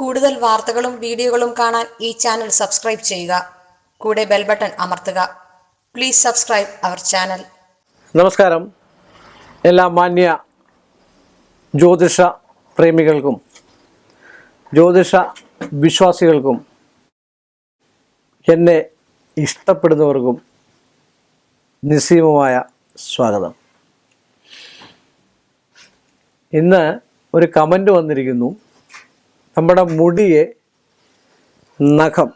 കൂടുതൽ വാർത്തകളും വീഡിയോകളും കാണാൻ ഈ ചാനൽ സബ്സ്ക്രൈബ് ചെയ്യുക. കൂടെ ബെൽ ബട്ടൺ അമർത്തുക. Please subscribe our channel. നമസ്കാരം. എല്ലാ മാന്യ ജ്യോതിഷ പ്രേമികൾക്കും ജ്യോതിഷ വിശ്വാസികൾക്കും എന്നെ ഇഷ്ടപ്പെടുന്നവർക്കും നിസ്സീമമായ സ്വാഗതം. ഇന്ന് ഒരു കമന്റ് വന്നിരിക്കുന്നു. നമ്മുടെ മുടിയെ നഖം.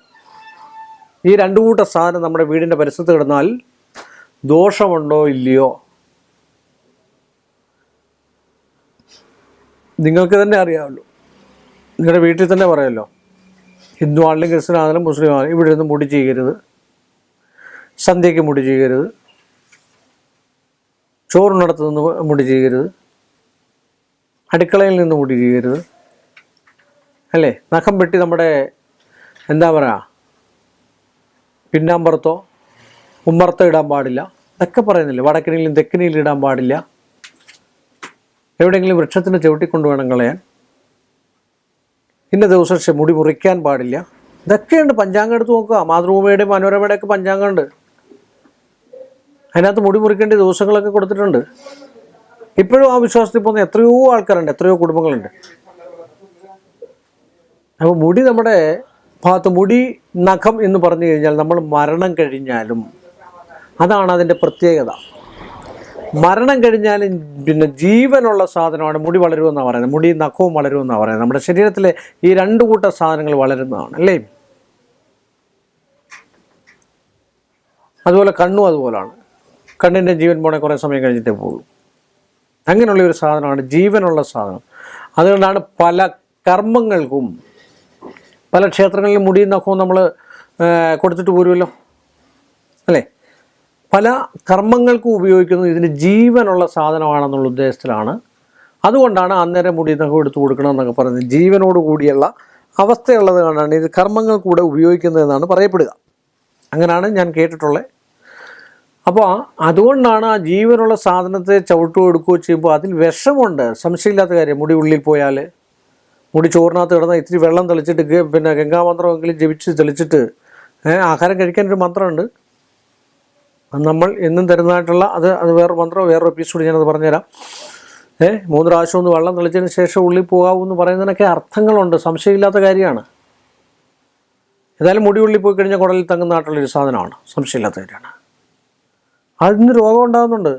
ഈ രണ്ടു കൂട്ട സാധനം നമ്മുടെ വീടിന്റെ പരിസരത്ത് കിടന്നാൽ ദോഷമുണ്ടോ ഇല്ലയോ? നിങ്ങൾക്ക് തന്നെ അറിയാമല്ലോ. നിങ്ങളുടെ വീട്ടിൽ തന്നെ പറയാമല്ലോ ഹിന്ദു ആണെങ്കിലും ക്രിസ്ത്യൻ ആണെങ്കിലും മുസ്ലിം ആണെങ്കിലും ഇവിടെ നിന്ന് മുടി ചെയ്യരുത് സന്ധ്യയ്ക്ക് മുടി ചെയ്യരുത് ചോറിനടുത്ത് നിന്ന് മുടി ചെയ്യരുത് അടുക്കളയിൽ നിന്ന് മുടി ചെയ്യരുത് അല്ലേ? നഖം വെട്ടി നമ്മുടെ എന്താ പറയുക പിന്നാമ്പുറത്തോ ഉമ്മറത്തോ ഇടാൻ പാടില്ല. ഇതൊക്കെ പറയുന്നില്ല? വടക്കിനിയിലും തെക്കിനിയിലും ഇടാൻ പാടില്ല. എവിടെയെങ്കിലും വൃക്ഷത്തിന് ചവിട്ടിക്കൊണ്ട് വേണം കളയാൻ. ഇന്ന ദിവസം മുടി മുറിക്കാൻ പാടില്ല. ഇതൊക്കെയുണ്ട്. പഞ്ചാംഗം എടുത്ത് നോക്കുക. മാതൃഭൂമിയുടെയും മനോരമയുടെ ഒക്കെ പഞ്ചാംഗമുണ്ട്. അതിനകത്ത് മുടി മുറിക്കേണ്ട ദിവസങ്ങളൊക്കെ കൊടുത്തിട്ടുണ്ട്. ഇപ്പോഴും ആ വിശ്വാസത്തിൽ പോകുന്ന എത്രയോ ആൾക്കാരുണ്ട്. എത്രയോ കുടുംബങ്ങളുണ്ട്. അപ്പോൾ മുടി നമ്മുടെ ഭാഗത്ത് മുടി നഖം എന്ന് പറഞ്ഞു കഴിഞ്ഞാൽ നമ്മൾ മരണം കഴിഞ്ഞാലും അതാണ് അതിന്റെ പ്രത്യേകത. മരണം കഴിഞ്ഞാലും പിന്നെ ജീവനുള്ള സാധനമാണ് മുടി വളരുമെന്നാണ് പറയുന്നത്. മുടി നഖവും വളരുമെന്നാണ് പറയുന്നത്. നമ്മുടെ ശരീരത്തിലെ ഈ രണ്ട് കൂട്ട സാധനങ്ങൾ വളരുന്നതാണ് അല്ലേ? അതുപോലെ കണ്ണും അതുപോലാണ്. കണ്ണിന്റെ ജീവൻ പോണേ കുറേ സമയം കഴിഞ്ഞിട്ടേ പോകുള്ളൂ അങ്ങനെയുള്ള ഒരു സാധനമാണ് ജീവനുള്ള സാധനം. അതുകൊണ്ടാണ് പല കർമ്മങ്ങൾക്കും പല ക്ഷേത്രങ്ങളിലും മുടിയും നഖവും നമ്മൾ കൊടുത്തിട്ട് പോരുമല്ലോ അല്ലേ? പല കർമ്മങ്ങൾക്കും ഉപയോഗിക്കുന്നത് ഇതിന് ജീവനുള്ള സാധനമാണെന്നുള്ള ഉദ്ദേശത്തിലാണ്. അതുകൊണ്ടാണ് അന്നേരം മുടി നഖം എടുത്തു കൊടുക്കണം എന്നൊക്കെ പറയുന്നത് ജീവനോട് കൂടിയുള്ള അവസ്ഥയുള്ളത് കൊണ്ടാണ് ഇത് കർമ്മങ്ങൾ കൂടെ ഉപയോഗിക്കുന്നതെന്നാണ് പറയപ്പെടുക. അങ്ങനെയാണ് ഞാൻ കേട്ടിട്ടുള്ളത് അപ്പോൾ അതുകൊണ്ടാണ് ആ ജീവനുള്ള സാധനത്തെ ചവിട്ടുകൊടുക്കുകയോ ചെയ്യുമ്പോൾ അതിൽ വിഷമുണ്ട് സംശയമില്ലാത്ത കാര്യം മുടി ഉള്ളിൽ പോയാൽ മുടി ചോറിനകത്ത് കിടന്ന ഇത്തിരി വെള്ളം തെളിച്ചിട്ട് പിന്നെ ഗംഗാമന്ത്രമെങ്കിലും ജപിച്ച് തെളിച്ചിട്ട് ആഹാരം കഴിക്കാൻ ഒരു മന്ത്രമുണ്ട് നമ്മൾ എന്നും തരുന്നതായിട്ടുള്ള അത് അത് വേറെ മന്ത്രം വേറൊരു പീസ് കൂടി ഞാനത് പറഞ്ഞുതരാം. ഏ മൂന്ന് പ്രാവശ്യം ഒന്ന് വെള്ളം തെളിച്ചതിന് ശേഷം ഉള്ളിൽ പോകാവൂ എന്ന് പറയുന്നതിനൊക്കെ അർത്ഥങ്ങളുണ്ട്. സംശയമില്ലാത്ത കാര്യമാണ്. ഏതായാലും മുടി ഉള്ളിൽ പോയി കഴിഞ്ഞാൽ കുടലിൽ തങ്ങുന്നതായിട്ടുള്ളൊരു സാധനമാണ്. സംശയമില്ലാത്ത കാര്യമാണ്. അതിന് രോഗം ഉണ്ടാകുന്നുണ്ട്.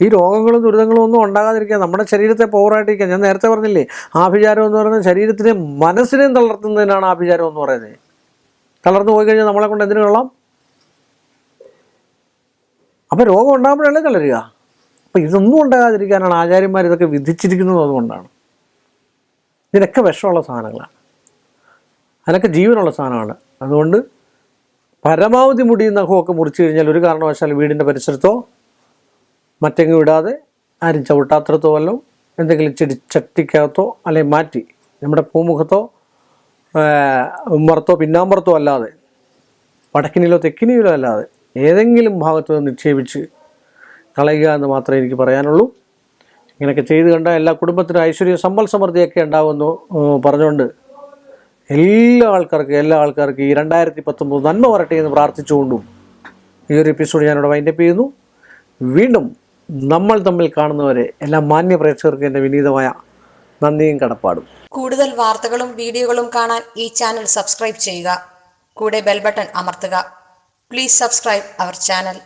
ഈ രോഗങ്ങളും ദുരിതങ്ങളും ഒന്നും ഉണ്ടാകാതിരിക്കുക നമ്മുടെ ശരീരത്തെ പവറായിട്ടിരിക്കാൻ ഞാൻ നേരത്തെ പറഞ്ഞില്ലേ ആഭിചാരം എന്ന് പറയുന്നത് ശരീരത്തിനെ മനസ്സിനെയും തളർത്തുന്നതിനാണ് ആഭിചാരം എന്ന് പറയുന്നത്. തളർന്നു പോയി കഴിഞ്ഞാൽ നമ്മളെ കൊണ്ട് എന്തിനു കൊള്ളാം? അപ്പോൾ രോഗം ഉണ്ടാകുമ്പോഴല്ലേ തളരുക. അപ്പോൾ ഇതൊന്നും ഉണ്ടാകാതിരിക്കാനാണ് ആചാര്യന്മാർ ഇതൊക്കെ വിധിച്ചിരിക്കുന്നത് അതുകൊണ്ടാണ്. ഇതിനൊക്കെ വിഷമുള്ള സാധനങ്ങളാണ്. അതിനൊക്കെ ജീവനുള്ള സാധനമാണ് അതുകൊണ്ട് പരമാവധി മുടിയും നഖമൊക്കെ മുറിച്ചു കഴിഞ്ഞാൽ ഒരു കാരണവശാലും വീടിന്റെ പരിസരത്തോ മറ്റെങ്ങും ഇടാതെ ആരും ചവിട്ടാത്തടത്തോ വല്ലോ എന്തെങ്കിലും ചെടി ചട്ടിക്കകത്തോ അല്ലെങ്കിൽ മാറ്റി നമ്മുടെ പൂമുഖത്തോ ഉമ്മറത്തോ പിന്നാമ്പുറത്തോ അല്ലാതെ വടക്കിനിലോ തെക്കിനിയിലോ അല്ലാതെ ഏതെങ്കിലും ഭാഗത്ത് നിക്ഷേപിച്ച് കളയുക എന്ന് മാത്രമേ എനിക്ക് പറയാനുള്ളൂ. ഇങ്ങനെയൊക്കെ ചെയ്ത് കണ്ടാൽ എല്ലാ കുടുംബത്തിനും ഐശ്വര്യ സമ്പൽ സമൃദ്ധിയൊക്കെ ഉണ്ടാവുമെന്ന് പറഞ്ഞുകൊണ്ട് എല്ലാ ആൾക്കാർക്കും എല്ലാ ആൾക്കാർക്കും ഈ രണ്ടായിരത്തി പത്തൊമ്പത് നന്മ വരട്ടെ എന്ന് പ്രാർത്ഥിച്ചുകൊണ്ടും ഈ ഒരു എപ്പിസോഡ് ഞാനിവിടെ വൈൻഡപ്പ് ചെയ്യുന്നു. വീണ്ടും നമ്മൾ തമ്മിൽ കാണുന്നവരെ എല്ലാ മാന്യ പ്രേക്ഷകർക്കും എന്റെ വിനീതമായ നന്ദിയും കടപ്പാടും. കൂടുതൽ വാർത്തകളും വീഡിയോകളും കാണാൻ ഈ ചാനൽ സബ്സ്ക്രൈബ് ചെയ്യുക. കൂടെ ബെൽ ബട്ടൺ അമർത്തുക. Please subscribe our channel